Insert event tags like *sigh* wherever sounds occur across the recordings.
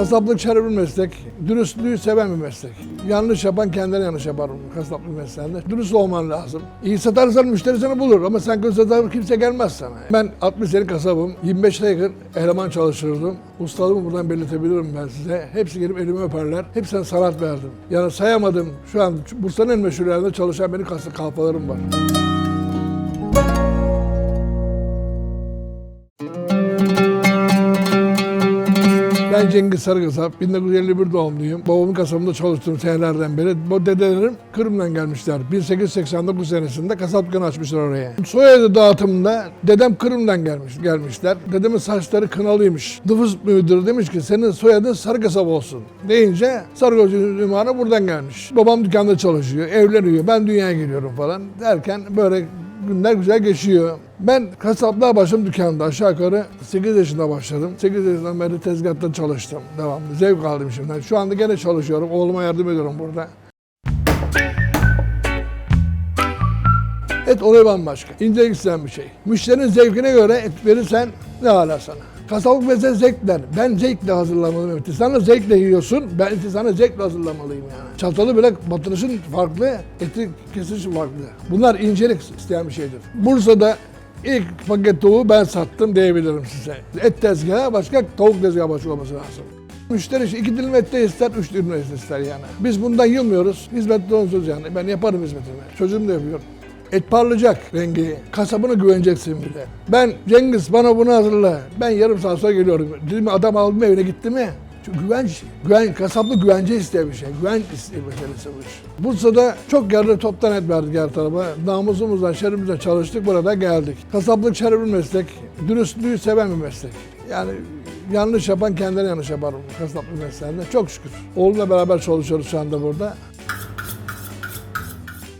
Kasaplık şerefli bir meslek. Dürüstlüğü seven bir meslek. Yanlış yapan kendine yanlış yapar bu kasaplık mesleğinde. Dürüst olman lazım. İyi satarsan müşteri seni bulur ama sen kötü satarsan kimse gelmez sana. Ben 60 sene kasabım. 25 yakın eleman çalıştırdım. Ustalığımı buradan belirtebilirim ben size. Hepsi gelip elimi öperler. Hepsine sanat verdim. Yani sayamadım. Şu an Bursa'nın en meşhur yerinde çalışan benim kasa kalfalarım var. Ben Cengiz Sarıkasap, 1951 doğumluyum. Babamın kasabında çalıştığım senelerden beri. Bu dedelerim Kırım'dan gelmişler. 1889 senesinde kasap dükkanı açmışlar oraya. Soyadı dağıtımında dedem Kırım'dan gelmiş, gelmişler. Dedemin saçları kınalıymış. Nüfus müdürü demiş ki senin soyadın Sarıkasap olsun. Deyince Sarıkasap ünvanı buradan gelmiş. Babam dükkanda çalışıyor, evleniyor. Ben dünyaya geliyorum falan derken böyle günler güzel geçiyor. Ben kasaplığa başladım dükkanda aşağı yukarı 8 yaşında başladım. 8 yaşından beri tezgahta çalıştım devamlı. Zevk aldım şimdiden. Şu anda gene çalışıyorum. Oğluma yardım ediyorum burada. Et olayı bambaşka. İncelik isteyen bir şey. Müşterinin zevkine göre et verirsen ne hala sana. Kasaplık mesela zevkler. Ben zevkle hazırlamalıyım eti. Sana zevkle yiyorsun, ben eti sana zevkle hazırlamalıyım yani. Çatalı bile batırışın farklı, eti kesişi farklı. Bunlar incelik isteyen bir şeydir. Bursa'da ilk paket tavuğu ben sattım diyebilirim size. Et tezgahı başka, tavuk tezgahı başka olması lazım. Müşteri işte iki dilim ette ister, üç dilim et ister yani. Biz bundan yılmıyoruz. Hizmetli onsuz yani. Ben yaparım hizmetimi. Çocuğum da yapıyor. Et parlayacak rengi. Kasabına güveneceksin bir de. Ben Cengiz bana bunu hazırla. Ben yarım saat sonra geliyorum. Dedim adam aldım evine gitti mi? Çünkü güvenç, güven, kasaplı güvence isteyen bir şey. Güven isteyen meselesi bu iş. Bursa'da çok yerde toptan et verdik her tarafa. Namusumuzdan, şerefimizden çalıştık, burada geldik. Kasaplık şerefli bir meslek. Dürüstlüğü seven bir meslek. Yani yanlış yapan kendine yanlış yapar kasaplık mesleğinde. Çok şükür. Oğlumla beraber çalışıyoruz şu anda burada.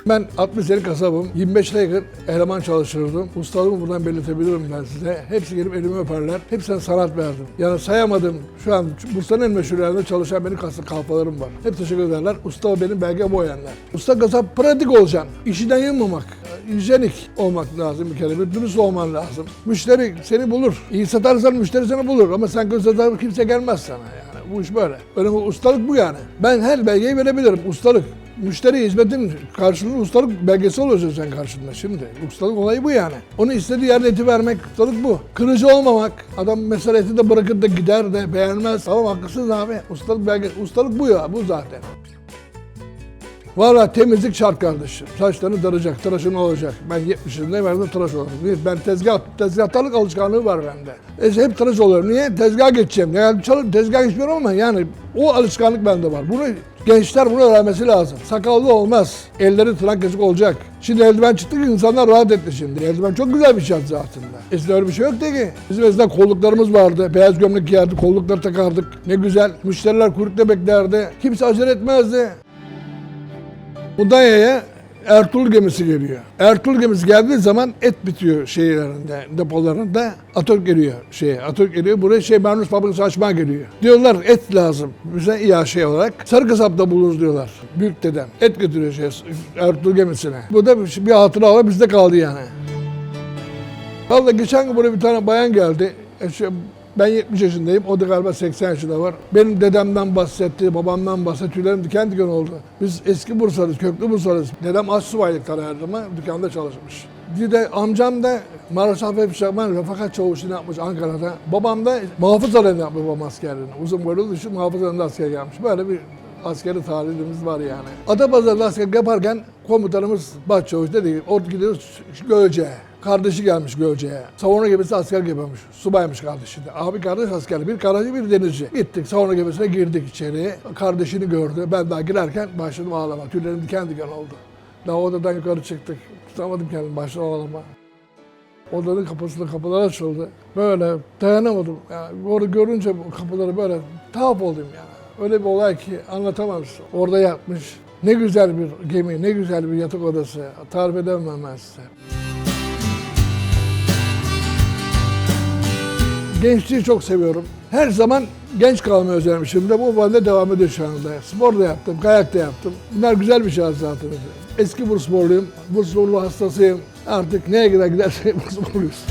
Ben 60 sene kasabım. 25 yakın eleman çalıştırdım. Ustalığımı buradan belirtebilirim ben size. Hepsi gelip elimi öperler. Hepsine sanat verdim. Yani sayamadım. Şu an Bursa'nın en meşhur yerinde çalışan benim kasa kalfalarım var. Hep teşekkür ederler. Usta benim belge boyanlar. Usta kasap pratik olacaksın. İşinden yılmamak. Hijyenik olmak lazım bir kere. Bir dürüst olman lazım. Müşteri seni bulur. İyi satarsan müşteri seni bulur. Ama sen kötü satarsan kimse gelmez sana yani. Bu iş böyle. Benim ustalık bu yani. Ben her belgeyi verebilirim. Ustalık. Müşteri hizmetin karşılığı ustalık belgesi oluyorsun sen karşında şimdi. Ustalık olayı bu yani. Onu istediği yerde eti vermek ustalık bu. Kırıcı olmamak. Adam mesela eti de bırakır da gider de beğenmez. Tamam haklısınız abi. Ustalık belge, ustalık bu ya bu zaten. Valla temizlik şart kardeşim. Saçlarını daracak, tıraşın olacak. Ben 70 yaşındayım, de tıraş olurum. Ben tezgah, tezgahtarlık alışkanlığı var bende. E, hep tıraş oluyorum. Niye? Tezgah geçeceğim. Yani çalıp tezgah geçmiyorum ama yani o alışkanlık bende var. Bunu gençler bunu öğrenmesi lazım. Sakallı olmaz. Elleri tırnak kesik olacak. Şimdi eldiven çıktı ki insanlar rahat etti şimdi. Eldiven çok güzel bir şey zaten. Eskiden öyle bir şey yoktu ki. Bizim eskiden kolluklarımız vardı. Beyaz gömlek giyerdik, kollukları takardık. Ne güzel. Müşteriler kuyrukta beklerdi. Kimse acele etmezdi. Mudanya'ya Ertuğrul gemisi geliyor. Ertuğrul gemisi geldiği zaman et bitiyor şehirlerinde, depolarında. Atok geliyor şeye, Atok geliyor. Buraya şey Bernus fabrikası açmaya geliyor. Diyorlar et lazım bize iyi şey olarak. Sarı kasapta buluruz diyorlar. Büyük dedem. Et götürüyor şey Ertuğrul gemisine. Bu da bir, hatıra olarak bizde kaldı yani. Vallahi geçen gün buraya bir tane bayan geldi. E şu- ben 70 yaşındayım, o da galiba 80 yaşında var. Benim dedemden bahsetti, babamdan bahsetti, tüylerim diken diken oldu. Biz eski Bursalıyız, köklü Bursalıyız. Dedem astsubaylık kararımı dükkanda çalışmış. Bir de amcam da Maraş Hafif Şahman refakat çavuşunu yapmış Ankara'da. Babam da muhafız alanında yapmış babam askerliğini. Uzun boylu için muhafız alanında asker gelmiş. Böyle bir askeri tarihimiz var yani. Adapazarı'da asker yaparken komutanımız Başçavuş dedi ki orada gidiyoruz Gölce'ye. Kardeşi gelmiş Gölce'ye. Savunma gemisi asker yapıyormuş. Subaymış kardeşi de. Abi kardeş asker. Bir kardeşi bir denizci. Gittik savunma gemisine girdik içeriye. Kardeşini gördü. Ben daha girerken başladım ağlama. Tüylerim diken diken oldu. Daha odadan yukarı çıktık. Tutamadım kendimi. Başladım ağlama. Odanın kapısında kapılar açıldı. Böyle dayanamadım. Yani orada görünce bu kapıları böyle tuhaf oldum yani. Öyle bir olay ki anlatamam. Orada yatmış. Ne güzel bir gemi, ne güzel bir yatak odası. Tarif edemem ben size. Gençliği çok seviyorum. Her zaman genç kalmayı özlemişim de bu halde devam ediyor şu anda. Spor da yaptım, kayak da yaptım. Bunlar güzel bir şey zaten. Eski Bursasporluyum, Bursasporlu hastasıyım. Artık neye gider giderse *laughs* Bursasporluyuz.